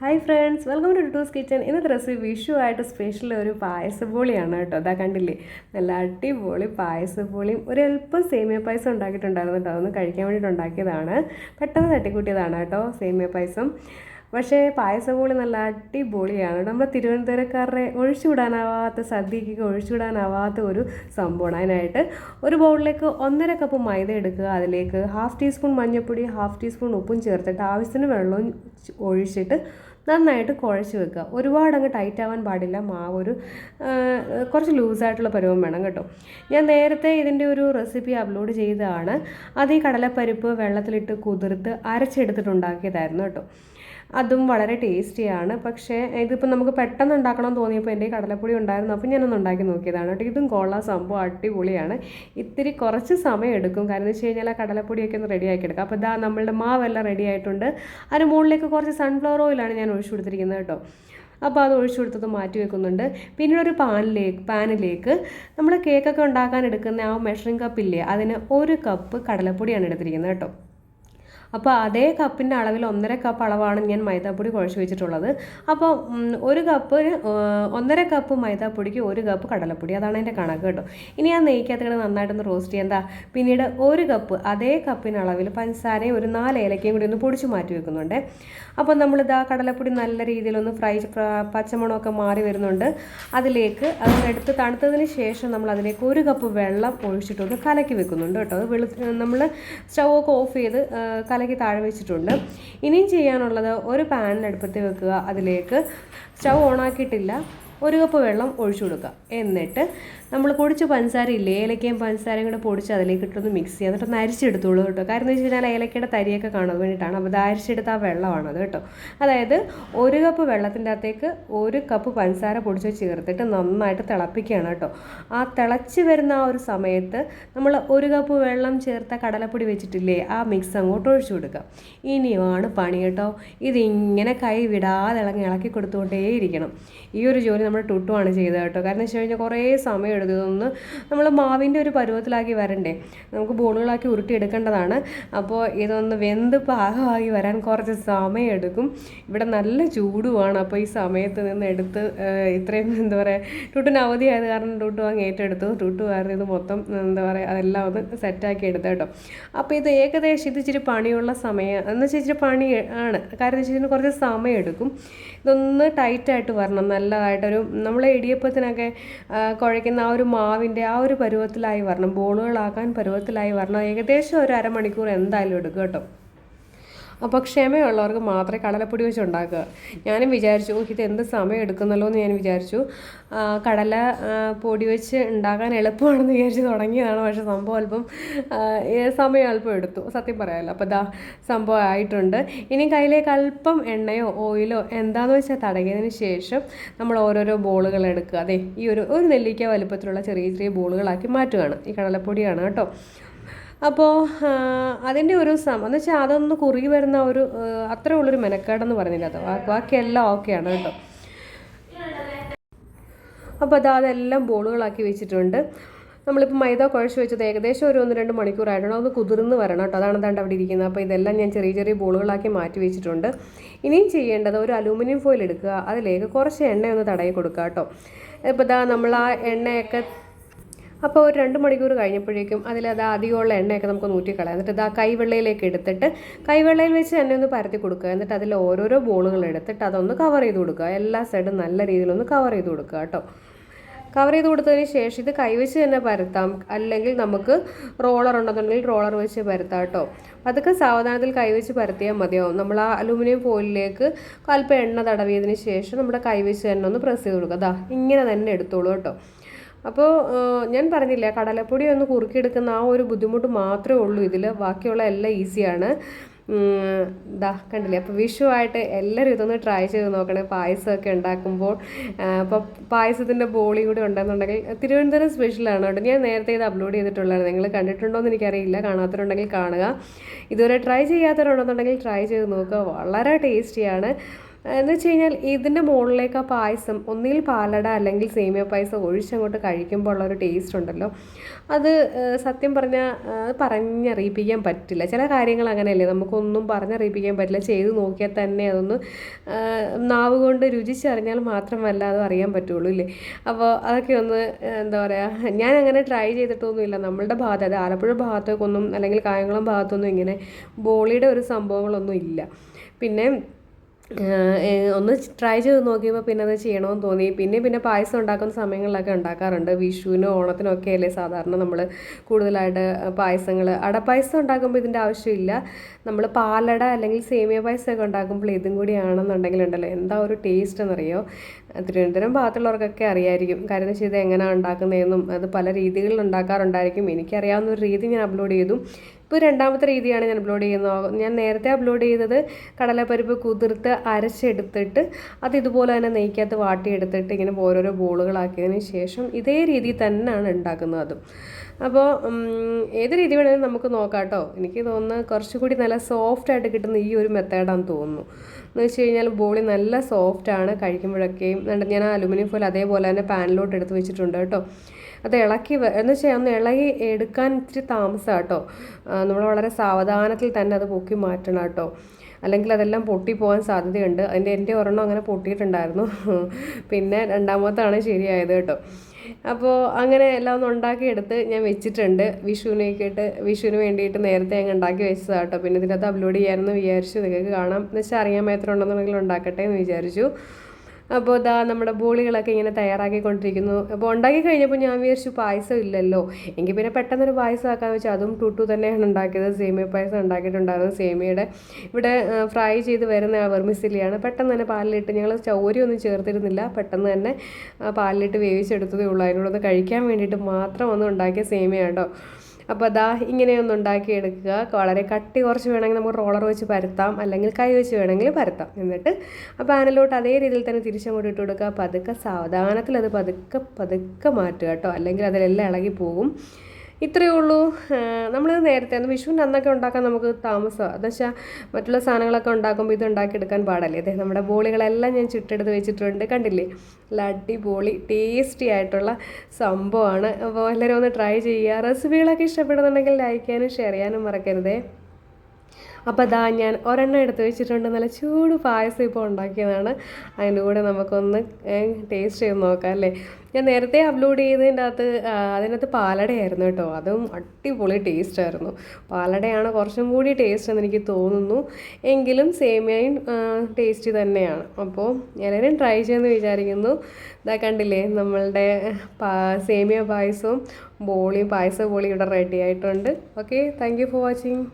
Hi friends welcome to Tu's kitchen ഇന്നത്തെ recipe Vishu ആയിട്ട് special ഒരു പായസപ്പൊളിയാണ് കേട്ടോ. അതാ കണ്ടില്ലേ? നല്ല അടിപൊളി പായസപ്പൊളിയും ഒരു അല്പം സേമിയ പായസം ഉണ്ടാക്കിയിട്ടുണ്ടായിരുന്നു കേട്ടോ. അതൊന്ന് കഴിക്കാൻ വേണ്ടിയിട്ട് ഉണ്ടാക്കിയതാണ്. പെട്ടെന്ന് തട്ടിക്കൂട്ടിയതാണ് കേട്ടോ സേമിയ പായസം. പക്ഷേ പായസപൊളി നല്ല അടിപൊളിയാണ്. നമ്മുടെ തിരുവനന്തപുരക്കാരുടെ ഒഴിച്ചുവിടാനാവാത്ത സദ്യക്കൊക്കെ ഒഴിച്ചുവിടാനാവാത്ത ഒരു സംഭവമാണ്. അതിനായിട്ട് ഒരു ബൗളിലേക്ക് ഒന്നര കപ്പ് മൈദ എടുക്കുക. അതിലേക്ക് ഹാഫ് ടീസ്പൂൺ മഞ്ഞൾപ്പൊടി ഹാഫ് ടീസ്പൂൺ ഉപ്പും ചേർത്തിട്ട് ആവശ്യത്തിന് വെള്ളവും ഒഴിച്ചിട്ട് നന്നായിട്ട് കുഴച്ച് വെക്കുക. ഒരുപാട് അങ്ങ് ടൈറ്റ് ആവാൻ പാടില്ല. മാവ് ഒരു കുറച്ച് ലൂസായിട്ടുള്ള പരുവം വേണം കേട്ടോ. ഞാൻ നേരത്തെ ഇതിന്റെ ഒരു റെസിപ്പി അപ്ലോഡ് ചെയ്തതാണ്. അത് ഈ കടലപ്പരിപ്പ് വെള്ളത്തിലിട്ട് കുതിർത്ത് അരച്ചെടുത്തിട്ടുണ്ടാക്കിയതായിരുന്നു കേട്ടോ. അതും വളരെ ടേസ്റ്റിയാണ്. പക്ഷേ ഇതിപ്പോൾ നമുക്ക് പെട്ടെന്ന് ഉണ്ടാക്കണം തോന്നിയപ്പോൾ എന്റെ കടലപ്പൊടി ഉണ്ടായിരുന്നു. അപ്പോൾ ഞാനൊന്ന് ഉണ്ടാക്കി നോക്കിയതാണ് കേട്ടോ. ഇതും കൊള്ളാം. സംഭവം അടിപൊളിയാണ്. ഇത്തിരി കുറച്ച് സമയം എടുക്കും. കാരണം എന്ന് വെച്ച് കഴിഞ്ഞാൽ ആ കടലപ്പൊടിയൊക്കെ ഒന്ന് റെഡി ആക്കി എടുക്കാം അപ്പോൾ ഇതാ നമ്മളുടെ മാവെല്ലാം റെഡി ആയിട്ടുണ്ട്. അതിന് മുകളിലേക്ക് കുറച്ച് സൺഫ്ലവർ ഓയിലാണ് ഞാൻ ഒഴിച്ചു കൊടുത്തിരിക്കുന്നത് കേട്ടോ. അപ്പോൾ അത് ഒഴിച്ചു കൊടുത്തത് മാറ്റി വെക്കുന്നുണ്ട്. പിന്നീട് ഒരു പാനിലേക്ക് പാനിലേക്ക് നമ്മൾ കേക്കൊക്കെ ഉണ്ടാക്കാൻ എടുക്കുന്ന ആ മെഷറിംഗ് കപ്പില്ലേ അതിന് ഒരു കപ്പ് കടലപ്പൊടിയാണ് എടുത്തിരിക്കുന്നത് കേട്ടോ. അപ്പോൾ അതേ കപ്പിന്റെ അളവിൽ ഒന്നര കപ്പ് അളവാണ് ഞാൻ മൈദാപ്പൊടി കുഴച്ച് വെച്ചിട്ടുള്ളത്. അപ്പോൾ ഒരു കപ്പ് ഒന്നര കപ്പ് മൈദാപ്പൊടിക്ക് ഒരു കപ്പ് കടലപ്പൊടി. അതാണ് എന്റെ കണക്ക് കേട്ടോ. ഇനി ആ നെയ്ക്കകത്ത് കൂടെ നന്നായിട്ടൊന്ന് റോസ്റ്റ് ചെയ്യാം. പിന്നീട് ഒരു കപ്പ് അതേ കപ്പിന് അളവിൽ പഞ്ചസാരയും ഒരു നാല് ഏലക്കയും കൂടി ഒന്ന് പൊടിച്ച് മാറ്റി വെക്കുന്നുണ്ട്. അപ്പോൾ നമ്മളിതാ കടലപ്പൊടി നല്ല രീതിയിലൊന്ന് ഫ്രൈ പച്ചമണമൊക്കെ മാറി വരുന്നുണ്ട്. അതിലേക്ക് അതൊന്നെടുത്ത് തണുത്തതിന് ശേഷം നമ്മൾ അതിലേക്ക് ഒരു കപ്പ് വെള്ളം ഒഴിച്ചിട്ടൊന്ന് കലക്കി വെക്കുന്നുണ്ട് കേട്ടോ. അത് വെളു നമ്മൾ സ്റ്റൗ ഒക്കെ ഓഫ് ചെയ്ത് കലക്കി താഴെ വെച്ചിട്ടുണ്ട്. ഇനിയും ചെയ്യാനുള്ളത് ഒരു പാനിനടുപ്പത്ത് വെക്കുക അതിലേക്ക്. സ്റ്റൗ ഓണാക്കിയിട്ടില്ല. ഒരു കപ്പ് വെള്ളം ഒഴിച്ചു കൊടുക്കുക. എന്നിട്ട് നമ്മൾ പൊടിച്ച് പഞ്ചസാര ഇല്ലേ? ഏലക്കയും പഞ്ചസാരയും കൂടെ പൊടിച്ച് അതിലേക്ക് ഇട്ടൊന്ന് മിക്സ് ചെയ്യുക. എന്നിട്ട് ഒന്ന് അരിച്ചെടുത്തോളൂ കേട്ടോ. കാരണം എന്ന് വെച്ച് കഴിഞ്ഞാൽ ഏലക്കയുടെ തരിയൊക്കെ കാണാൻ വേണ്ടിയിട്ടാണ്. അപ്പോൾ അത് അരിച്ചെടുത്ത ആ വെള്ളമാണത് കേട്ടോ. അതായത് ഒരു കപ്പ് വെള്ളത്തിന്റെ അകത്തേക്ക് ഒരു കപ്പ് പഞ്ചസാര പൊടിച്ച് ചേർത്തിട്ട് നന്നായിട്ട് തിളപ്പിക്കുകയാണ് കേട്ടോ. ആ തിളച്ച് വരുന്ന ആ ഒരു സമയത്ത് നമ്മൾ ഒരു കപ്പ് വെള്ളം ചേർത്ത കടലപ്പൊടി വെച്ചിട്ടില്ലേ? ആ മിക്സ് അങ്ങോട്ട് ഒഴിച്ചു കൊടുക്കുക. ഇനിയുമാണ് പണി കേട്ടോ. ഇതിങ്ങനെ കൈ വിടാതെ ഇളങ്ങി ഇളക്കി കൊടുത്തുകൊണ്ടേയിരിക്കണം. ഈ ഒരു ജോലി നമ്മൾ ടുട്ടുമാണ് ചെയ്തത് കേട്ടോ. കാരണം വെച്ച് കഴിഞ്ഞാൽ കുറേ സമയം എടുത്തു. ഇതൊന്ന് നമ്മൾ മാവിന്റെ ഒരു പരുവത്തിലാക്കി വരണ്ടേ? നമുക്ക് ബോളുകളാക്കി ഉരുട്ടിയെടുക്കേണ്ടതാണ്. അപ്പോൾ ഇതൊന്ന് വെന്ത് പാകമായി വരാൻ കുറച്ച് സമയം എടുക്കും. ഇവിടെ നല്ല ചൂടുമാണ് അപ്പോൾ ഈ സമയത്ത് നിന്ന് എടുത്ത് ഇത്രയും എന്താ പറയുക ടുട്ടിന് അവധിയായത് കാരണം ടുട്ടു അങ്ങ് ഏറ്റെടുത്തു. ടുട്ടു കാരണം ഇത് മൊത്തം എന്താ പറയുക അതെല്ലാം ഒന്ന് സെറ്റാക്കി എടുത്തു കേട്ടോ. അപ്പോൾ ഇത് ഏകദേശം ഇത് ഇച്ചിരി പണിയുള്ള സമയം എന്ന് വെച്ചാൽ ഇച്ചിരി പണി ആണ്. കാരണം വെച്ചാൽ കുറച്ച് സമയം എടുക്കും. ഇതൊന്ന് ടൈറ്റായിട്ട് വരണം. നല്ലതായിട്ടൊരു നമ്മളെ ഇടിയപ്പത്തിനൊക്കെ കുഴയ്ക്കുന്ന ആ ഒരു മാവിന്റെ ആ ഒരു പരുവത്തിലായി വരണം. ബോളുകളാക്കാൻ പരുവത്തിലായി വരണം. ഏകദേശം ഒരു അരമണിക്കൂർ എന്തായാലും എടുക്കും കേട്ടോ. അപ്പോൾ ക്ഷമയുള്ളവർക്ക് മാത്രമേ കടലപ്പൊടി വെച്ച് ഉണ്ടാക്കുക. ഞാനും വിചാരിച്ചു ഇത് എന്ത് സമയം എടുക്കുന്നല്ലോ എന്ന് ഞാൻ വിചാരിച്ചു. കടല പൊടി വെച്ച് ഉണ്ടാക്കാൻ എളുപ്പമാണെന്ന് വിചാരിച്ച് തുടങ്ങിയതാണ്. പക്ഷെ സംഭവം അല്പം സമയം അല്പം എടുത്തു. സത്യം പറയാമല്ലോ അപ്പോൾ ഇതാ സംഭവം ആയിട്ടുണ്ട്. ഇനി കയ്യിലേക്ക് അല്പം എണ്ണയോ ഓയിലോ എന്താണെന്ന് വെച്ചാൽ തടകിയതിന് ശേഷം നമ്മൾ ഓരോരോ ബോളുകൾ എടുക്കുക. അതെ ഈ ഒരു ഒരു നെല്ലിക്ക വലുപ്പത്തിലുള്ള ചെറിയ ചെറിയ ബോളുകളാക്കി മാറ്റുകയാണ്. ഈ കടലപ്പൊടിയാണ് കേട്ടോ. അപ്പോൾ അതിന്റെ ഒരു സം എന്ന് വെച്ചാൽ അതൊന്ന് കുറുകി വരുന്ന ഒരു അത്രേ ഉള്ളൊരു മെനക്കേടെന്ന് പറഞ്ഞില്ല അത്? ബാക്കിയെല്ലാം ഓക്കെയാണ് കേട്ടോ. അപ്പോൾ അത് അതെല്ലാം ബോളുകളാക്കി വെച്ചിട്ടുണ്ട്. നമ്മളിപ്പോൾ മൈദ കുഴച്ച് വെച്ചത് ഏകദേശം ഒരു ഒന്ന് രണ്ട് മണിക്കൂറായിട്ടുണ്ട് ഒന്ന് കുതിർന്ന് വരണം കേട്ടോ. അതാണ് ദാണ്ട് അവിടെ ഇരിക്കുന്നത്. അപ്പോൾ ഇതെല്ലാം ഞാൻ ചെറിയ ചെറിയ ബോളുകളാക്കി മാറ്റി വെച്ചിട്ടുണ്ട്. ഇനിയും ചെയ്യേണ്ടത് ഒരു അലൂമിനിയം ഫോയിൽ എടുക്കുക. അതിലേക്ക് കുറച്ച് എണ്ണയൊന്ന് തടയി കൊടുക്കുക കേട്ടോ. ഇപ്പോൾ ഇതാ നമ്മൾ ആ എണ്ണയൊക്കെ അപ്പോൾ ഒരു രണ്ട് മണിക്കൂർ കഴിഞ്ഞപ്പോഴേക്കും അതിലത് അധികമുള്ള എണ്ണയൊക്കെ നമുക്ക് നൂറ്റിക്കളയാം എന്നിട്ട് ഇത് ആ കൈവെള്ളയിലേക്ക് എടുത്തിട്ട് കൈവെള്ളയിൽ വെച്ച് എണ്ണ ഒന്ന് പരത്തി കൊടുക്കുക. എന്നിട്ട് അതിൽ ഓരോരോ ബോളുകൾ എടുത്തിട്ട് അതൊന്ന് കവർ ചെയ്ത് കൊടുക്കുക. എല്ലാ സൈഡും നല്ല രീതിയിലൊന്ന് കവർ ചെയ്ത് കൊടുക്കുക കേട്ടോ. കവർ ചെയ്ത് കൊടുത്തതിന് ശേഷം ഇത് കൈവച്ച് തന്നെ പരത്താം. അല്ലെങ്കിൽ നമുക്ക് റോളർ ഉണ്ടെന്നുണ്ടെങ്കിൽ റോളർ വെച്ച് പരത്താം കേട്ടോ. അതൊക്കെ സാവധാനത്തിൽ കൈവച്ച് പരത്തിയാൽ മതിയാവും. നമ്മൾ ആ അലുമിനിയം ഫോയിലിലേക്ക് അല്പം എണ്ണ തടവിയതിന് ശേഷം നമ്മുടെ കൈവച്ച് തന്നെ ഒന്ന് പ്രസ് ചെയ്ത് കൊടുക്കുക. അതാ ഇങ്ങനെ തന്നെ എടുത്തോളൂ കേട്ടോ. അപ്പോൾ ഞാൻ പറഞ്ഞില്ല കടലപ്പൊടി ഒന്ന് കുറുക്കിയെടുക്കുന്ന ആ ഒരു ബുദ്ധിമുട്ട് മാത്രമേ ഉള്ളൂ. ഇതിൽ ബാക്കിയുള്ള എല്ലാം ഈസിയാണ് ദാ കണ്ടില്ലേ? അപ്പോൾ വിഷുവായിട്ട് എല്ലാവരും ഇതൊന്ന് ട്രൈ ചെയ്ത് നോക്കണേ. പായസമൊക്കെ ഉണ്ടാക്കുമ്പോൾ അപ്പോൾ പായസത്തിന്റെ ബോളി കൂടി ഉണ്ടെന്നുണ്ടെങ്കിൽ തിരുവനന്തപുരം സ്പെഷ്യലാണ് കേട്ടോ. ഞാൻ നേരത്തെ ഇത് അപ്ലോഡ് ചെയ്തിട്ടുള്ളത് നിങ്ങൾ കണ്ടിട്ടുണ്ടോ എന്ന് എനിക്കറിയില്ല. കാണാത്തവരുണ്ടെങ്കിൽ കാണുക. ഇതുവരെ ട്രൈ ചെയ്യാത്തവരുണ്ടെന്നുണ്ടെങ്കിൽ ട്രൈ ചെയ്ത് നോക്കുക. വളരെ ടേസ്റ്റിയാണ് എന്ന് വെച്ച് കഴിഞ്ഞാൽ ഇതിന്റെ മുകളിലേക്ക് ആ പായസം ഒന്നുകിൽ പാലട അല്ലെങ്കിൽ സേമിയ പായസം ഒഴിച്ചങ്ങോട്ട് കഴിക്കുമ്പോൾ ഉള്ളൊരു ടേസ്റ്റ് ഉണ്ടല്ലോ. അത് സത്യം പറഞ്ഞാൽ പറഞ്ഞറിയിപ്പിക്കാൻ പറ്റില്ല. ചില കാര്യങ്ങൾ അങ്ങനെയല്ലേ? നമുക്കൊന്നും പറഞ്ഞറിയിപ്പിക്കാൻ പറ്റില്ല. ചെയ്ത് നോക്കിയാൽ തന്നെ അതൊന്ന് നാവ് കൊണ്ട് രുചിച്ചറിഞ്ഞാൽ മാത്രമല്ല അത് അറിയാൻ പറ്റുള്ളൂ ഇല്ലേ? അപ്പോൾ അതൊക്കെ ഒന്ന് എന്താ പറയുക ഞാൻ അങ്ങനെ ട്രൈ ചെയ്തിട്ടൊന്നുമില്ല. നമ്മളുടെ ഭാഗത്ത് അത് ആലപ്പുഴ ഭാഗത്തേക്കൊന്നും അല്ലെങ്കിൽ കായംകുളം ഭാഗത്തൊന്നും ഇങ്ങനെ ബോളിയുടെ ഒരു സംഭവങ്ങളൊന്നും ഇല്ല. പിന്നെ ഒന്ന് ട്രൈ ചെയ്ത് നോക്കിയപ്പോൾ പിന്നെ അത് ചെയ്യണമെന്ന് തോന്നി. പിന്നെ പിന്നെ പായസം ഉണ്ടാക്കുന്ന സമയങ്ങളിലൊക്കെ ഉണ്ടാക്കാറുണ്ട്. വിഷുവിനും ഓണത്തിനും ഒക്കെ അല്ലേ സാധാരണ നമ്മൾ കൂടുതലായിട്ട് പായസങ്ങൾ അടപ്പായസം ഉണ്ടാക്കുമ്പോൾ ഇതിന്റെ ആവശ്യമില്ല. നമ്മൾ പാലട അല്ലെങ്കിൽ സേമിയ പായസമൊക്കെ ഉണ്ടാക്കുമ്പോൾ ഇതും കൂടി ആണെന്നുണ്ടെങ്കിൽ ഉണ്ടല്ലോ എന്താ ഒരു ടേസ്റ്റ് എന്നറിയോ? തിരുവനന്തപുരം ഭാഗത്തുള്ളവർക്കൊക്കെ അറിയായിരിക്കും. കാര്യം ചെയ്ത് എങ്ങനെയാണ് ഉണ്ടാക്കുന്നതെന്നും അത് പല രീതികളിൽ ഉണ്ടാക്കാറുണ്ടായിരിക്കും. എനിക്കറിയാവുന്ന ഒരു രീതി ഞാൻ അപ്ലോഡ് ചെയ്തു. ഇപ്പോൾ രണ്ടാമത്തെ രീതിയാണ് ഞാൻ അപ്ലോഡ് ചെയ്യുന്നത്. ഞാൻ നേരത്തെ അപ്ലോഡ് ചെയ്തത് കടലപ്പരിപ്പ് കുതിർത്ത് അരച്ചെടുത്തിട്ട് അത് ഇതുപോലെ തന്നെ നെയ്ക്കകത്ത് വാട്ടിയെടുത്തിട്ട് ഇങ്ങനെ ഓരോരോ ബോളുകളാക്കിയതിന് ശേഷം ഇതേ രീതിയിൽ തന്നെയാണ് ഉണ്ടാക്കുന്നത് അതും. അപ്പോൾ ഏത് രീതി വേണമെങ്കിലും നമുക്ക് നോക്കാം കേട്ടോ. എനിക്ക് തോന്നുന്നത് കുറച്ചുകൂടി നല്ല സോഫ്റ്റ് ആയിട്ട് കിട്ടുന്ന ഈ ഒരു മെത്തേഡാണെന്ന് തോന്നുന്നു. എന്ന് വെച്ച് കഴിഞ്ഞാൽ ബോളി നല്ല സോഫ്റ്റാണ് കഴിക്കുമ്പോഴൊക്കെയും ഞാൻ അലുമിനിയം ഫോയിൽ അതേപോലെ തന്നെ പാനിലോട്ട് എടുത്ത് വെച്ചിട്ടുണ്ട് കേട്ടോ. അത് ഇളക്കി എന്ന് വെച്ചാൽ ഒന്ന് ഇളകി എടുക്കാൻ ഇച്ചിരി താമസം കേട്ടോ നമ്മൾ വളരെ സാവധാനത്തിൽ തന്നെ അത് പൊക്കി മാറ്റണം കേട്ടോ. അല്ലെങ്കിൽ അതെല്ലാം പൊട്ടിപ്പോകാൻ സാധ്യതയുണ്ട്. അതിന്റെ എന്റെ ഒരെണ്ണം അങ്ങനെ പൊട്ടിയിട്ടുണ്ടായിരുന്നു. പിന്നെ രണ്ടാമത്താണ് ശരിയായത് കേട്ടോ. അപ്പോൾ അങ്ങനെ എല്ലാം ഒന്ന് ഉണ്ടാക്കിയെടുത്ത് ഞാൻ വെച്ചിട്ടുണ്ട്. വിഷുവിനേക്കിട്ട് വിഷുവിന് വേണ്ടിയിട്ട് നേരത്തെ അങ്ങ് ഉണ്ടാക്കി വെച്ചതാണ് കേട്ടോ. പിന്നെ ഇതിനകത്ത് അപ്ലോഡ് ചെയ്യാമെന്ന് വിചാരിച്ചു. നിങ്ങൾക്ക് കാണാം. എന്ന് വെച്ചാൽ അറിയാൻ മാത്രം ഉണ്ടെന്നുണ്ടെങ്കിൽ ഉണ്ടാക്കട്ടെ എന്ന് വിചാരിച്ചു. അപ്പോൾ ഇതാ നമ്മുടെ ബോളികളൊക്കെ ഇങ്ങനെ തയ്യാറാക്കിക്കൊണ്ടിരിക്കുന്നു. അപ്പോൾ ഉണ്ടാക്കി കഴിഞ്ഞപ്പോൾ ഞാൻ വിചാരിച്ചു പായസം ഇല്ലല്ലോ. എങ്കിൽ പിന്നെ പെട്ടെന്നൊരു പായസം ആക്കാന്ന് വെച്ചാൽ അതും ടുട്ടു തന്നെയാണ് ഉണ്ടാക്കിയത്. സേമിയ പായസം ഉണ്ടാക്കിയിട്ടുണ്ടായിരുന്നു. സേമിയയുടെ ഇവിടെ ഫ്രൈ ചെയ്ത് വരുന്ന വെർമിസിലിയാണ്. പെട്ടെന്ന് തന്നെ പാലിലിട്ട് ഞങ്ങൾ ചൗരിയൊന്നും ചേർത്തിരുന്നില്ല. പെട്ടെന്ന് തന്നെ പാലിലിട്ട് വേവിച്ചെടുത്തതേ ഉള്ളൂ. അതിനോടൊന്ന് കഴിക്കാൻ വേണ്ടിയിട്ട് മാത്രം ഒന്ന് ഉണ്ടാക്കിയ സേമിയ കേട്ടോ. അപ്പോൾ അതാ ഇങ്ങനെയൊന്ന് ഉണ്ടാക്കിയെടുക്കുക. വളരെ കട്ടി കുറച്ച് വേണമെങ്കിൽ നമുക്ക് റോളർ വെച്ച് പരത്താം. അല്ലെങ്കിൽ കൈ വെച്ച് വേണമെങ്കിൽ പരത്താം. എന്നിട്ട് ആ പാനിലോട്ട് അതേ രീതിയിൽ തന്നെ തിരിച്ചങ്ങോട്ട് ഇട്ട് കൊടുക്കുക. പതുക്കെ സാവധാനത്തിൽ അത് പതുക്കെ പതുക്കെ മാറ്റുക കേട്ടോ. അല്ലെങ്കിൽ അതിലെല്ലാം ഇളകി പോകും. ഇത്രയേ ഉള്ളൂ. നമ്മൾ നേരത്തെ വിഷുവിന്റെ അന്നൊക്കെ ഉണ്ടാക്കാൻ നമുക്ക് താമസമാണ് എന്ന് വെച്ചാൽ മറ്റുള്ള സാധനങ്ങളൊക്കെ ഉണ്ടാക്കുമ്പോൾ ഇത് ഉണ്ടാക്കിയെടുക്കാൻ പാടല്ലേ? അതെ നമ്മുടെ ബോളികളെല്ലാം ഞാൻ ചുട്ടെടുത്ത് വെച്ചിട്ടുണ്ട്. കണ്ടില്ലേ? നല്ല അടിപൊളി ടേസ്റ്റി ആയിട്ടുള്ള സംഭവമാണ്. അപ്പോൾ എല്ലാവരും ഒന്ന് ട്രൈ ചെയ്യുക. റെസിപ്പികളൊക്കെ ഇഷ്ടപ്പെടുന്നുണ്ടെങ്കിൽ ലൈക്ക് ചെയ്യാനും ഷെയർ ചെയ്യാനും മറക്കരുതേ. അപ്പോൾ അതാ ഞാൻ ഒരെണ്ണം എടുത്ത് വെച്ചിട്ടുണ്ട്. നല്ല ചൂട് പായസം ഇപ്പോൾ ഉണ്ടാക്കിയതാണ്. അതിന്റെ കൂടെ നമുക്കൊന്ന് ടേസ്റ്റ് ചെയ്ത് നോക്കാം അല്ലേ? ഞാൻ നേരത്തെ അപ്ലോഡ് ചെയ്തതിന്റെ അകത്ത് അതിനകത്ത് പാലടയായിരുന്നു കേട്ടോ. അതും അടിപൊളി ടേസ്റ്റ് ആയിരുന്നു. പാലടയാണ് കുറച്ചും കൂടി ടേസ്റ്റ് എന്ന് എനിക്ക് തോന്നുന്നു. എങ്കിലും സേമിയയും ടേസ്റ്റ് തന്നെയാണ്. അപ്പോൾ എല്ലാവരും ട്രൈ ചെയ്യുമെന്ന് വിചാരിക്കുന്നു. ഇതാ കണ്ടില്ലേ നമ്മളുടെ സേമിയ പായസവും ബോളിയും പായസ ബോളിയും ഇവിടെ റെഡി ആയിട്ടുണ്ട്. Okay thank for watching